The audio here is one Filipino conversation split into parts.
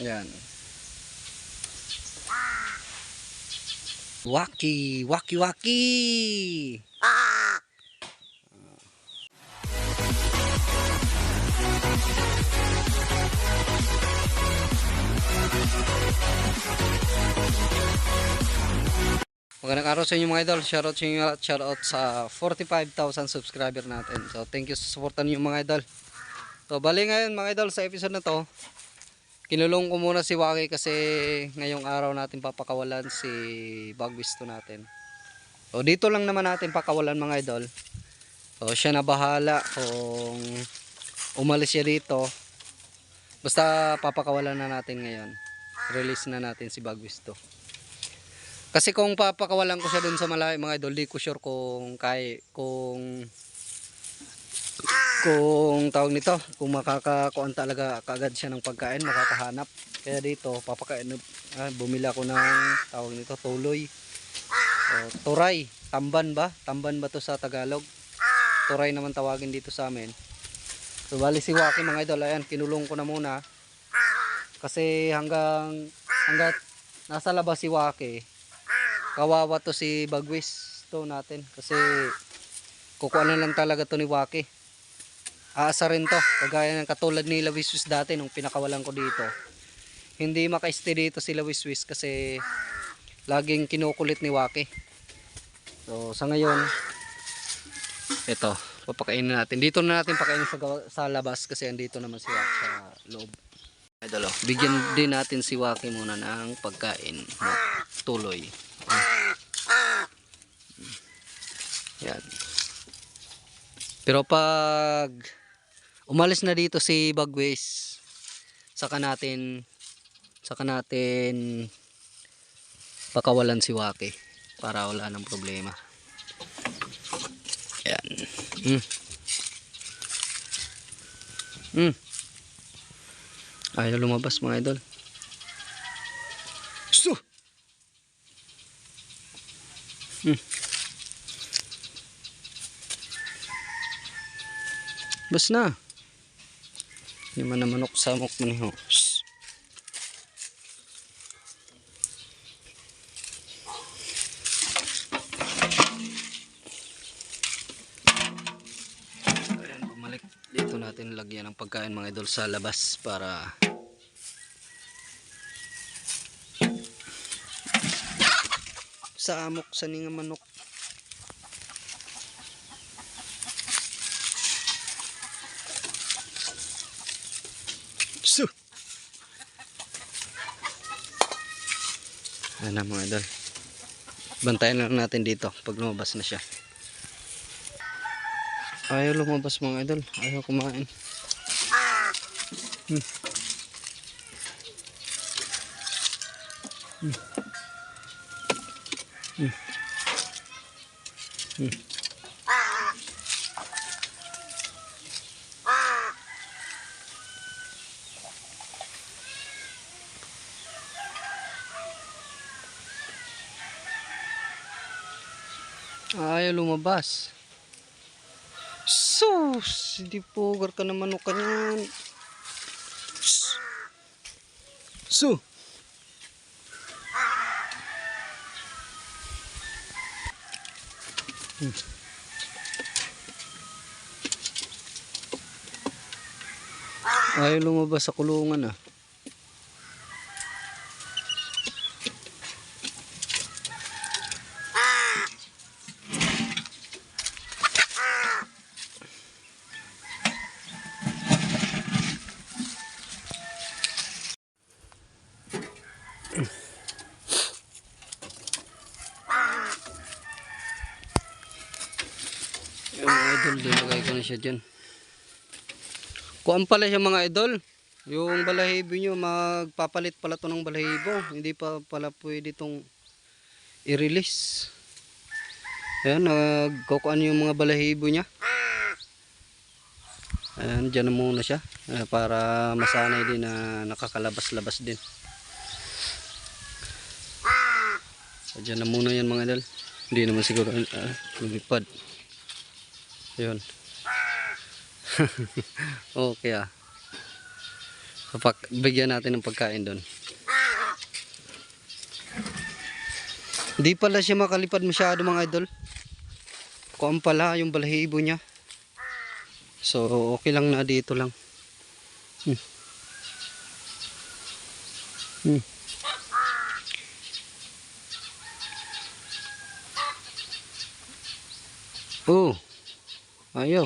Ayan. Waki, waki, waki. Magandang araw sa inyo mga idol. Shoutout sa inyo lahat. Shoutout sa 45,000 subscriber natin. So thank you sa suportan niyo mga idol. So bali ngayon mga idol sa episode na to. Kinulong ko muna si Waki kasi ngayong araw natin papakawalan si Bagwisto natin. So dito lang naman natin pakawalan mga idol. So siya na bahala kung umalis siya dito. Basta papakawalan na natin ngayon. Release na natin si Bagwisto. Kasi kung papakawalan ko siya dun sa malayo mga idol, di ko sure kung kay kung kung tawag nito, kung makakakuan talaga kagad siya ng pagkain, makakahanap. Kaya dito, papakain, ah, bumili ako ng tawag nito, tuloy. O, turay, tamban ba? Tamban ba to sa Tagalog? Turay naman tawagin dito sa amin. So bali si Waki mga idol, ayan, kinulong ko na muna. Kasi hanggang hanggat nasa labas si Waki, kawawa to si Bagwis to natin kasi kukuha na lang talaga to ni Waki aasa rin to kagaya ng katulad ni Lawiswis dati nung pinakawalan ko dito. Hindi maka-stay dito si Lawiswis kasi laging kinukulit ni Waki. So sa ngayon ito papakainin natin. Dito na natin pakainin sa, sa labas kasi andito naman si Waki sa loob. Idol, oh. bigyan din natin si Waki muna ng pagkain. Tuloy. Yan. Pero pag umalis na dito si Bagways, saka natin saka natin pakawalan si Waki para wala ng problema. Yan. Mm. Mm. Ayaw lumabas mga idol. So. Bas na. Hindi man manok samok man ho. Shhh. Ayan, bumalik dito natin lagyan ng pagkain mga idol sa labas para sa amok sa ninga manok So. Ayan na mga idol. Bantayan lang natin dito pag lumabas na siya. Ayaw lumabas mga idol. Ayaw kumain. Hmm. Hmm. Hmm. Hmm. Ayaw lumabas. Sus! Hindi pogar ka naman o kanyan. Su! Hmm. Ayaw lumabas sa kulungan ah. Yung mga idol, dilagay ko na siya dyan. Kuan pala siya mga idol. Yung balahibo nyo, magpapalit pala to ng balahibo. Hindi pa pala pwede itong i-release. Ayan, nagkukuan yung mga balahibo niya. Ayan, dyan na muna siya. eh, para masanay din na nakakalabas-labas din. So, dyan na muna yan mga idol. Hindi naman siguro uh, lumipad. Yun. okay ah. Papak bigyan natin ng pagkain doon. Hindi pala siya makalipad masyado mga idol. Kuan pala yung balahibo niya. So okay lang na dito lang. Hmm. Hmm. Oh. Ayaw.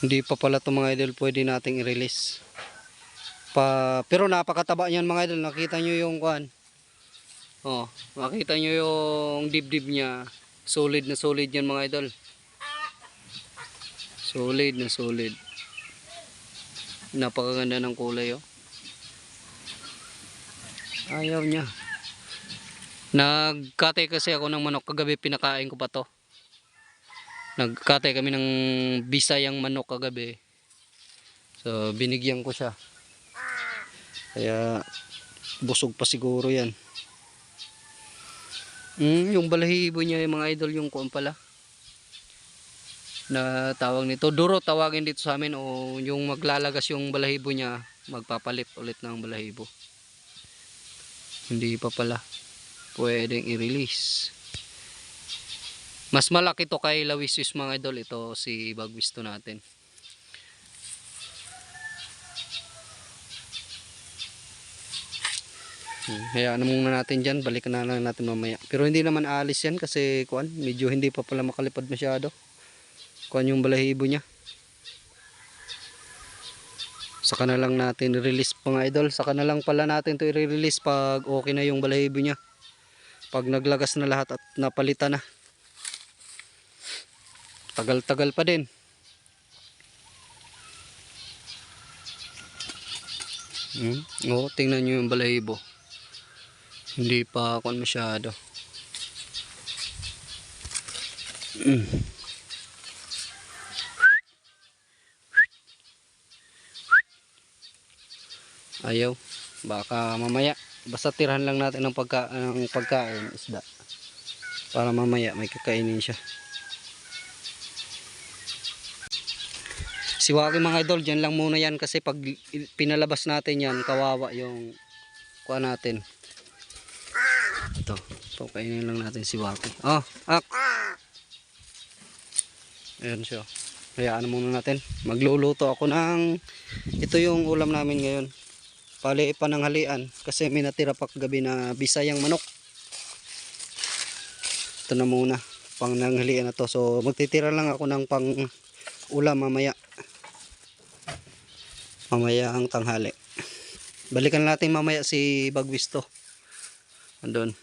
Hindi pa pala itong mga idol pwede nating i-release. Pa, pero napakataba niyan mga idol. Nakita nyo yung kuan. Oh, makita nyo yung dibdib niya. Solid na solid yan mga idol. Solid na solid. Napakaganda ng kulay oh. Ayaw niya. Nagkate kasi ako ng manok kagabi pinakain ko pa to. Nagkate kami ng bisayang manok kagabi. So binigyan ko siya. Kaya busog pa siguro yan. Mm, yung balahibo niya yung mga idol yung kuwan pala. Na tawag nito. Duro tawagin dito sa amin o yung maglalagas yung balahibo niya magpapalit ulit ng balahibo. Hindi pa pala pwedeng i-release. Mas malaki to kay Lawisis mga idol. Ito si Bagwisto natin. Hmm, Hayaan na muna natin dyan. Balikan na lang natin mamaya. Pero hindi naman aalis yan kasi kuan, medyo hindi pa pala makalipad masyado. Kuan yung balahibo niya. Saka na lang natin release mga idol. Saka na lang pala natin to i-release pag okay na yung balahibo niya. Pag naglagas na lahat at napalitan na. Tagal-tagal pa din. Hmm? Oo, tingnan nyo yung balahibo. Hindi pa ako masyado. Mm. Ayaw. Baka mamaya. Basta tirahan lang natin ng pagka, ng pagkain, isda. Para mamaya may kakainin siya. Siwagi mga idol, dyan lang muna yan kasi pag pinalabas natin yan, kawawa yung kuha natin. Ito, ito lang natin si Waki. Oh, ak! Ayan siya. Hayaan muna natin. Magluluto ako ng, ito yung ulam namin ngayon. Pali pananghalian kasi may natira pa kagabi na bisayang manok. Ito na muna, pang nanghalian na to. So magtitira lang ako ng pang ulam mamaya. Mamaya ang tanghali. Balikan natin mamaya si Bagwisto. Andun.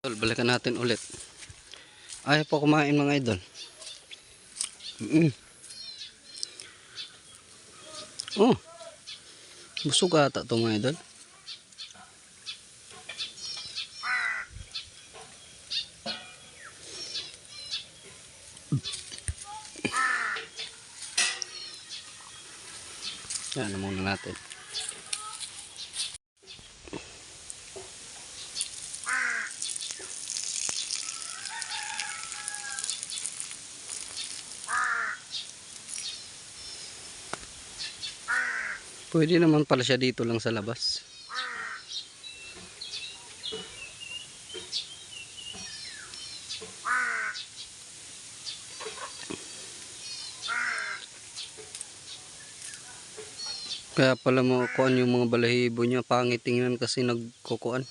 Balikan natin ulit. Ayaw po kumain mga idol. Mm. Oh. Busog ata ito mga idol. Yan na muna natin. Pwede naman pala siya dito lang sa labas. Kaya pala makukuhan yung mga balahibo niya. Pangit tingnan kasi nagkukuhan.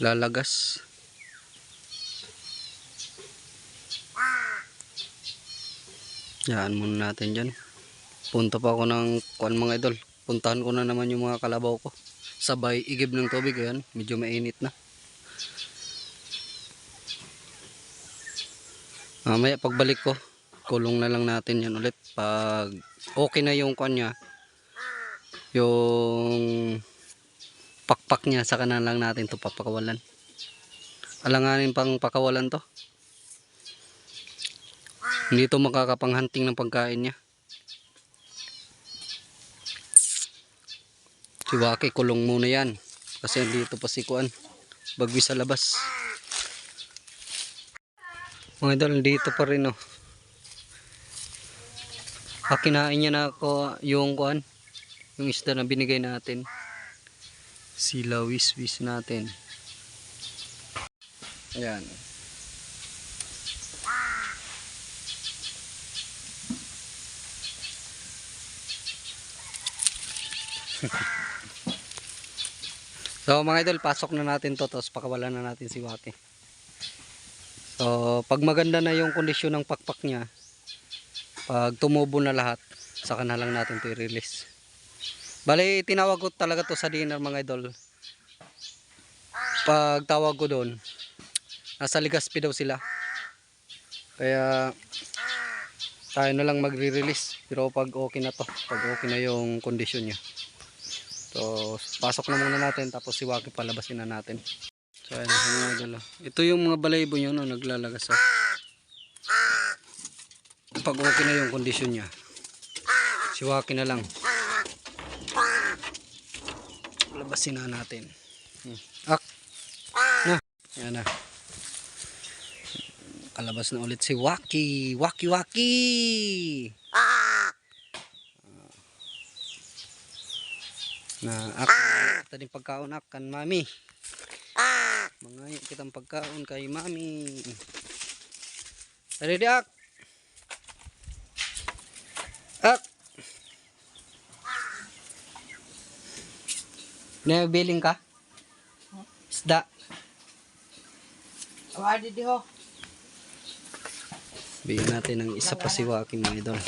Lalagas. Yan muna natin dyan. Punta pa ako ng kuan mga idol. Puntahan ko na naman yung mga kalabaw ko. Sabay igib ng tubig yan. Medyo mainit na. Mamaya pagbalik ko, kulong na lang natin yan ulit. Pag okay na yung kuan niya, yung pakpak niya, saka na lang natin to papakawalan. Alanganin pang pakawalan to. Hindi to makakapanghanting ng pagkain niya. Si Waki, kulong muna yan. Kasi dito pa si Kuan. Bagwi sa labas. Mga idol, dito pa rin oh. Ah, kinain niya na ako yung kuan, yung isda na binigay natin. Sila wis-wis natin. Ayan. So mga idol, pasok na natin to tapos pakawalan na natin si Waki. So pag maganda na yung kondisyon ng pakpak niya, pag tumubo na lahat, saka na lang natin to i-release. Bali, tinawag ko talaga to sa dinner mga idol. Pag tawag ko doon, nasa Ligaspi daw sila. Kaya tayo na lang magre-release. Pero pag okay na to, pag okay na yung kondisyon niya. So, pasok na muna natin tapos si Waki palabasin na natin. So, ayan, mga idol. Ito yung mga balaybo nyo no, naglalagas. Oh. Pag okay na yung kondisyon niya, si Waki na lang. Labasin na natin. Hmm. Ak! Na! Yan na. Kalabas na ulit si Waki! Waki Waki! Na ak kita din pagkaon ak kan mami mga kitang pagkaon kay mami di ak ak Nabiling ka? Isda. Awadi di ho. Bigyan natin ng isa pa si Waki mga idol.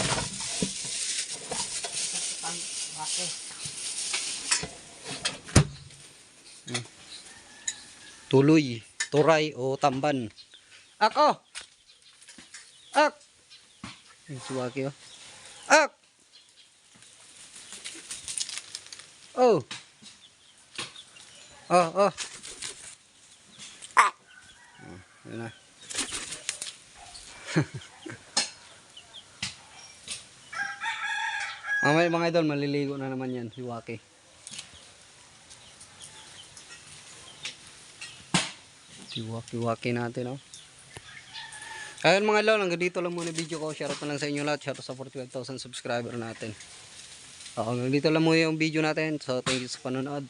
Tuloy, turay o tamban. Ako! Ak! Yung si Waki oh. Ak! Oh! Oh, oh. Oh, yun na. Mamaya mga idol, maliligo na naman yan, si Waki. Si Waki-Waki natin, oh. Ayun mga idol, hanggang dito lang muna video ko. Shoutout na lang sa inyo lahat. Shoutout sa 45,000 subscriber natin. Okay, hanggang dito lang muna yung video natin. So, thank you sa panonood.